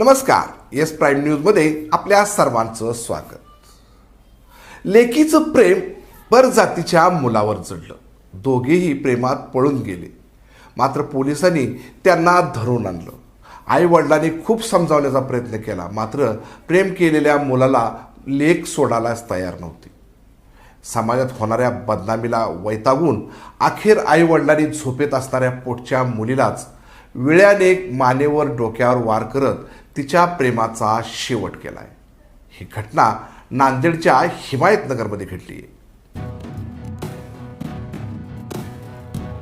नमस्कार yes prime न्यूजमध्ये आपल्या सर्वांचं स्वागत. लेकीचं प्रेम परजातीच्या मुलावर जडलं. दोघेही प्रेमात पळून गेले. मात्र पोलिसांनी त्यांना धरून आणलं. आई वडिलांनी खूप समजावण्याचा प्रयत्न केला मात्र प्रेम केलेल्या मुलाला लेख सोडायलाच तयार नव्हती. समाजात होणाऱ्या बदनामीला वैतागून अखेर आई वडिलांनी झोपेत असणाऱ्या पोटच्या मुलीलाच विळ्याने मानेवर डोक्यावर वार करत तिच्या प्रेमाचा शेवट केलाय. ही घटना नांदेडच्या हिमायतनगरमध्ये घडली आहे.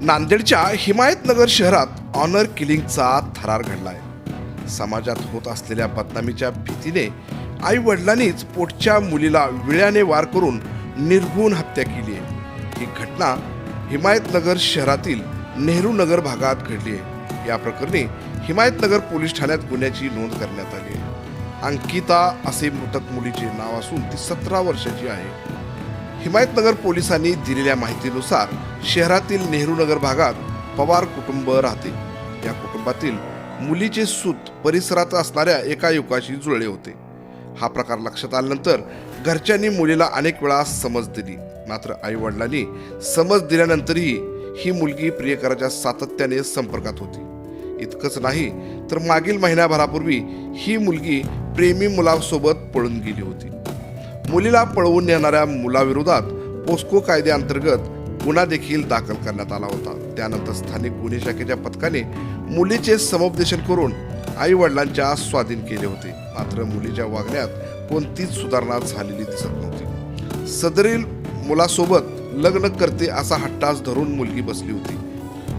नांदेडच्या हिमायतनगर शहरात ऑनर किलिंगचा थरार घडलाय. समाजात होत असलेल्या बदनामीच्या भीतीने आई वडिलांनीच पोटच्या मुलीला विळ्याने वार करून निर्घुण हत्या केली आहे. ही घटना हिमायतनगर शहरातील नेहरू नगर भागात घडली आहे. या प्रकरणी हिमायतनगर पोलीस ठाण्यात गुन्ह्याची नोंद करण्यात आली आहे. अंकिता असे मृतक मुलीचे नाव असून ती सतरा वर्षाची आहे. हिमायतनगर पोलिसांनी दिलेल्या माहितीनुसार शहरातील नेहरू नगर भागात पवार कुटुंब राहते. या कुटुंबातील मुलीचे सूत परिसरात असणाऱ्या एका युवकाशी जुळले होते. हा प्रकार लक्षात आल्यानंतर घरच्यांनी मुलीला अनेक वेळा समज दिली. मात्र आई वडिलांनी समज दिल्यानंतरही ही मुलगी प्रियकराच्या सातत्याने संपर्कात होती. इतकंच नाही तर मागील महिन्याभरापूर्वी ही मुलगी प्रेमी मुलासोबत पळून गेली होती. मुलीला पळवून नेणाऱ्या मुलाविरोधात पोस्को कायद्याअंतर्गत गुन्हा देखील दाखल करण्यात आला होता. त्यानंतर स्थानिक गुन्हे शाखेच्या पथकाने मुलीचे समुपदेशन करून आई वडिलांच्या स्वाधीन केले होते. मात्र मुलीच्या वागण्यात कोणतीच सुधारणा झालेली दिसत नव्हती. सदरील मुलासोबत लग्न करते असा हट्टास धरून मुलगी बसली होती.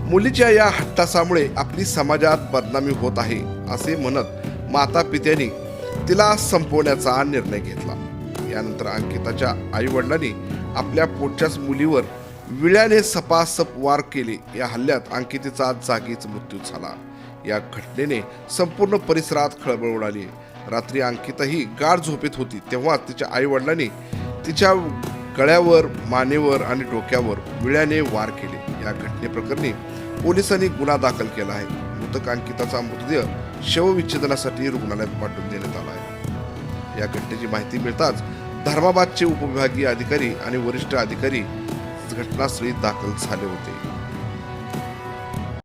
मुलीच्या या हट्टासामुळे आपली समाजात बदनामी होत आहे असे म्हणत माता पित्यांनी तिला संपवण्याचा निर्णय घेतला. यानंतर अंकिताच्या आई वडिलांनी आपल्या पोटच्याच मुलीवर विळ्याने सपासप वार केले. या हल्ल्यात अंकितेचा जागीच मृत्यू झाला. या घटनेने संपूर्ण परिसरात खळबळ उडाली. रात्री अंकिताही गाढ झोपेत होती तेव्हा तिच्या आई वडिलांनी तिच्या गळ्यावर मानेवर आणि डोक्यावर विळ्याने वार केले. या घटनेप्रकरणी पोलिसांनी गुन्हा दाखल केला आहे. मृतक अंकिताचा मृतदेह शवविच्छेदनासाठी रुग्णालयात पाठवून देण्यात आला आहे. या घटनेची माहिती मिळताच धर्माबादचे उपविभागीय अधिकारी आणि वरिष्ठ अधिकारी घटनास्थळी दाखल झाले होते.